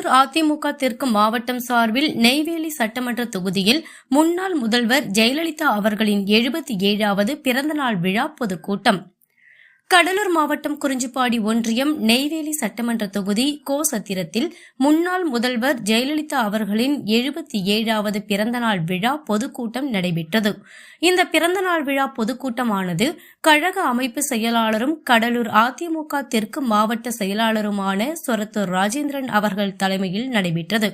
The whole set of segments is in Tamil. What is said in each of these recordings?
அதிமுக தெற்கு மாவட்டம் சார்பில் நெய்வேலி சட்டமன்ற தொகுதியில் முன்னாள் முதல்வர் ஜெயலலிதா அவர்களின் எழுபத்தி ஏழாவது பிறந்தநாள் விழா பொதுக்கூட்டம். கடலூர் மாவட்டம் குறிஞ்சிப்பாடி ஒன்றியம் நெய்வேலி சட்டமன்ற தொகுதி கோசத்திரத்தில் முன்னாள் முதல்வர் ஜெயலலிதா அவர்களின் எழுபத்தி ஏழாவது பிறந்தநாள் விழா பொதுக்கூட்டம் நடைபெற்றது. இந்த பிறந்தநாள் விழா பொதுக்கூட்டமானது கழக அமைப்பு செயலாளரும் கடலூர் அதிமுக தெற்கு மாவட்ட செயலாளருமான சொரத்தூர் ராஜேந்திரன் அவர்கள் தலைமையில் நடைபெற்றது.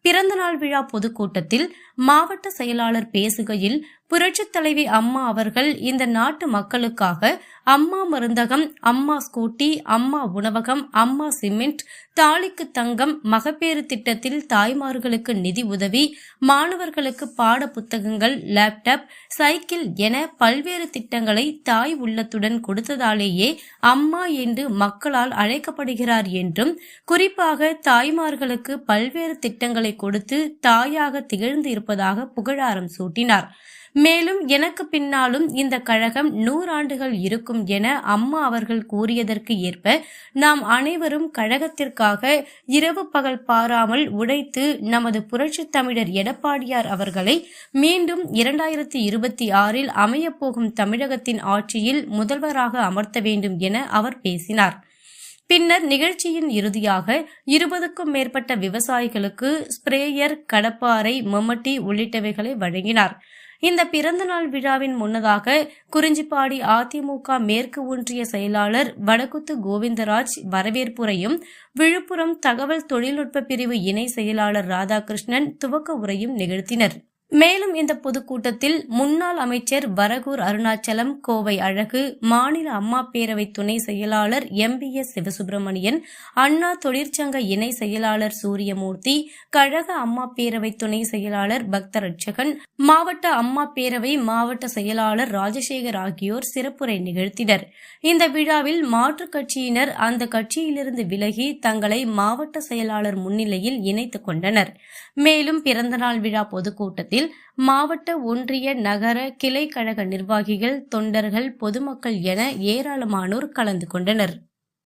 பிறந்தநாள் விழா பொதுக்கூட்டத்தில் மாவட்ட செயலாளர் பேசுகையில் புரட்சித் தலைவி அம்மா அவர்கள் இந்த நாட்டு மக்களுக்காக அம்மா மருந்தகம் அம்மா ஸ்கூட்டி அம்மா உணவகம் அம்மா சிமெண்ட் தாலிக்கு தங்கம் மகப்பேறு திட்டத்தில் தாய்மார்களுக்கு நிதி உதவி மாணவர்களுக்கு பாட புத்தகங்கள் லேப்டாப் சைக்கிள் என பல்வேறு திட்டங்களை தாய் உள்ளத்துடன் கொடுத்ததாலேயே அம்மா என்று மக்களால் அழைக்கப்படுகிறார் என்றும் குறிப்பாக தாய்மார்களுக்கு பல்வேறு திட்டங்களை கொடுத்து தாயாக திகழ்ந்து இருப்பதாக புகழாரம் சூட்டினார். மேலும் எனக்கு பின்னாலும் இந்த கழகம் நூறாண்டுகள் இருக்கும் என அம்மா அவர்கள் கூறியதற்கு ஏற்ப நாம் அனைவரும் கழகத்திற்காக இரவு பகல் பாராமல் உழைத்து நமது புரட்சி தமிழர் எடப்பாடியார் அவர்களை மீண்டும் இரண்டாயிரத்தி இருபத்தி ஆறில் அமையப்போகும் தமிழகத்தின் ஆட்சியில் முதல்வராக அமர்த்த வேண்டும் என அவர் பேசினார். பின்னர் நிகழ்ச்சியின் இறுதியாக இருபதுக்கும் மேற்பட்ட விவசாயிகளுக்கு ஸ்ப்ரேயர் கடப்பாறை மம்மட்டி உள்ளிட்டவைகளை வழங்கினார். இந்த பிறந்தநாள் விழாவின் முன்னதாக குறிஞ்சிப்பாடி அதிமுக மேற்கு ஒன்றிய செயலாளர் வடக்குத்து கோவிந்தராஜ் வரவேற்புரையும் விழுப்புரம் தகவல் தொழில்நுட்ப பிரிவு இணை செயலாளர் ராதாகிருஷ்ணன் துவக்க உரையும் நிகழ்த்தினர். மேலும் இந்த பொதுக்கூட்டத்தில் முன்னாள் அமைச்சர் வரகூர் அருணாச்சலம் கோவை அழகு மாநில அம்மா பேரவை துணை செயலாளர் M P S Sivasubramanian Anna தொழிற்சங்க இணை செயலாளர் சூரியமூர்த்தி கழக அம்மா பேரவை துணை செயலாளர் பக்தரட்சகன் மாவட்ட அம்மா பேரவை மாவட்ட செயலாளர் ராஜசேகர் ஆகியோர் சிறப்புரை நிகழ்த்தினர். இந்த விழாவில் மாற்றுக் கட்சியினர் அந்த கட்சியிலிருந்து விலகி தங்களை மாவட்ட செயலாளர் முன்னிலையில் இணைத்துக் கொண்டனர். மேலும் பிறந்தநாள் விழா பொதுக்கூட்டத்தில் மாவட்ட ஒன்றிய நகர கிளை கழக நிர்வாகிகள் தொண்டர்கள் பொதுமக்கள் என ஏராளமானோர் கலந்து கொண்டனர்.